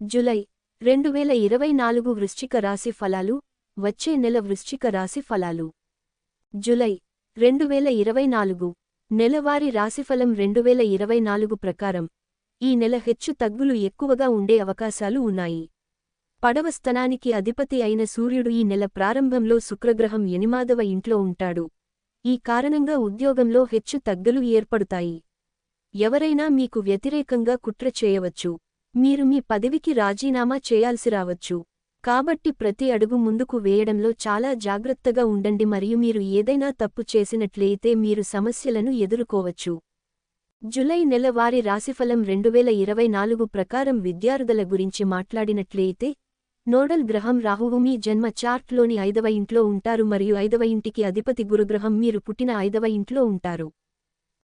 July రెండు వేల ఇరవై నాలుగు వృశ్చిక రాశి ఫలాలు వచ్చే నెల వృశ్చిక రాశి ఫలాలు. జులై రెండు వేల ఇరవై నాలుగు నెలవారీ రాశిఫలం రెండు వేల ఇరవై నాలుగు ప్రకారం. ఈ నెల హెచ్చు తగ్గులు ఎక్కువగా ఉండే అవకాశాలు ఉన్నాయి. పడవ స్థనానికి అధిపతి అయిన సూర్యుడు ఈ నెల ప్రారంభంలో శుక్రగ్రహం ఎనిమాదవ ఇంట్లో ఉంటాడు. ఈ కారణంగా ఉద్యోగంలో హెచ్చు తగ్గులు ఏర్పడుతాయి. ఎవరైనా మీకు వ్యతిరేకంగా కుట్ర చేయవచ్చు. మీరు మీ పదవికి రాజీనామా చేయాల్సి రావచ్చు. కాబట్టి ప్రతి అడుగు ముందుకు వేయడంలో చాలా జాగ్రత్తగా ఉండండి మరియు మీరు ఏదైనా తప్పు చేసినట్లయితే మీరు సమస్యలను ఎదుర్కోవచ్చు. జులై నెల వారి రాశిఫలం రెండువేల ఇరవై నాలుగు ప్రకారం విద్యార్థుల గురించి మాట్లాడినట్లయితే నోడల్ గ్రహం రాహువు మీ జన్మ చార్ట్లోని ఐదవ ఇంట్లో ఉంటారు మరియు ఐదవ ఇంటికి అధిపతి గురుగ్రహం మీరు పుట్టిన ఐదవ ఇంట్లో ఉంటారు.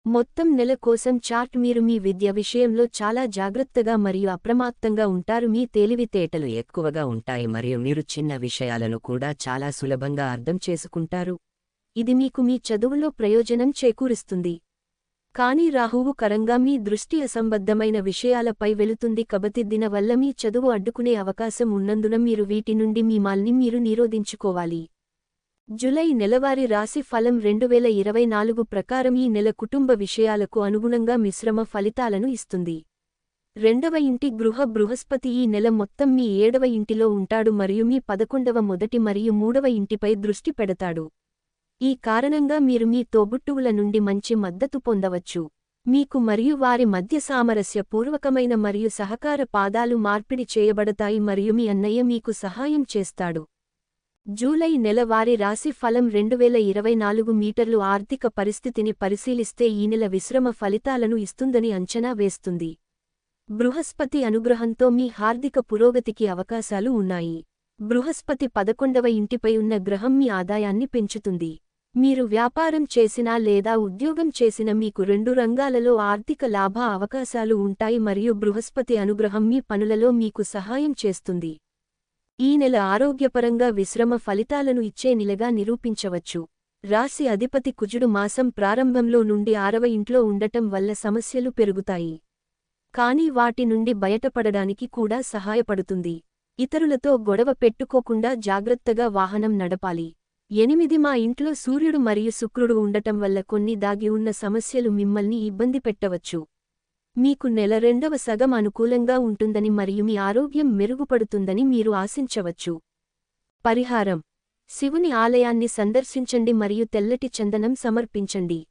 మొత్తం నెల కోసం చార్ట్ మీరు మీ విద్య విషయంలో చాలా జాగ్రత్తగా మరియు అప్రమత్తంగా ఉంటారు. మీ తేలివితేటలు ఎక్కువగా ఉంటాయి మరియు మీరు చిన్న విషయాలను కూడా చాలా సులభంగా అర్థం చేసుకుంటారు. ఇది మీకు మీ చదువులో ప్రయోజనం చేకూరుస్తుంది. కానీ రాహువు కరంగా మీ దృష్టి అసంబద్ధమైన విషయాలపై వెళుతుంది. కబతి దిన వల్ల మీ చదువు అడ్డుకునే అవకాశం ఉన్నందున మీరు వీటి నుండి మీ మాల్ని మీరు నిరోధించుకోవాలి. జులై నెలవారీ రాశి ఫలం రెండువేల ఇరవై నాలుగు ప్రకారం ఈ నెల కుటుంబ విషయాలకు అనుగుణంగా మిశ్రమ ఫలితాలను ఇస్తుంది. రెండవ ఇంటి గృహ బృహస్పతి ఈ నెల మొత్తం మీ ఏడవ ఇంటిలో ఉంటాడు మరియు మీ పదకొండవ మొదటి మరియు మూడవ ఇంటిపై దృష్టి పెడతాడు. ఈ కారణంగా మీరు మీ తోబుట్టువుల నుండి మంచి మద్దతు పొందవచ్చు. మీకు మరియు వారి మధ్య సామరస్యపూర్వకమైన మరియు సహకార పాదాలు మార్పిడి చేయబడతాయి మరియు మీ అన్నయ్య మీకు సహాయం చేస్తాడు. జూలై నెలవారీ రాశి ఫలం రెండువేల ఇరవై నాలుగు మీటర్లు ఆర్థిక పరిస్థితిని పరిశీలిస్తే ఈ నెల విశ్రమ ఫలితాలను ఇస్తుందని అంచనా వేస్తుంది. బృహస్పతి అనుగ్రహంతో మీ హార్దిక పురోగతికి అవకాశాలు ఉన్నాయి. బృహస్పతి పదకొండవ ఇంటిపై ఉన్న గ్రహం మీ ఆదాయాన్ని పెంచుతుంది. మీరు వ్యాపారం చేసినా లేదా ఉద్యోగం చేసిన మీకు రెండు రంగాలలో ఆర్థిక లాభ అవకాశాలు ఉంటాయి మరియు బృహస్పతి అనుగ్రహం మీ పనులలో మీకు సహాయం చేస్తుంది. ఈ నెల ఆరోగ్యపరంగా విశ్రమ ఫలితాలను ఇచ్చే నెలగా నిరూపించవచ్చు. రాశి అధిపతి కుజుడు మాసం ప్రారంభంలో నుండి ఆరవ ఇంట్లో ఉండటం వల్ల సమస్యలు పెరుగుతాయి. కానీ వాటి నుండి బయటపడడానికి కూడా సహాయపడుతుంది. ఇతరులతో గొడవ పెట్టుకోకుండా జాగ్రత్తగా వాహనం నడపాలి. ఎనిమిది మా ఇంట్లో సూర్యుడు మరియు శుక్రుడు ఉండటం వల్ల కొన్ని దాగి ఉన్న సమస్యలు మిమ్మల్ని ఇబ్బంది పెట్టవచ్చు. మీకు నెల రెండవ సగం అనుకూలంగా ఉంటుందని మరియు మీ ఆరోగ్యం మెరుగుపడుతుందని మీరు ఆశించవచ్చు. పరిహారం. శివుని ఆలయాన్ని సందర్శించండి మరియు తెల్లటి చందనం సమర్పించండి.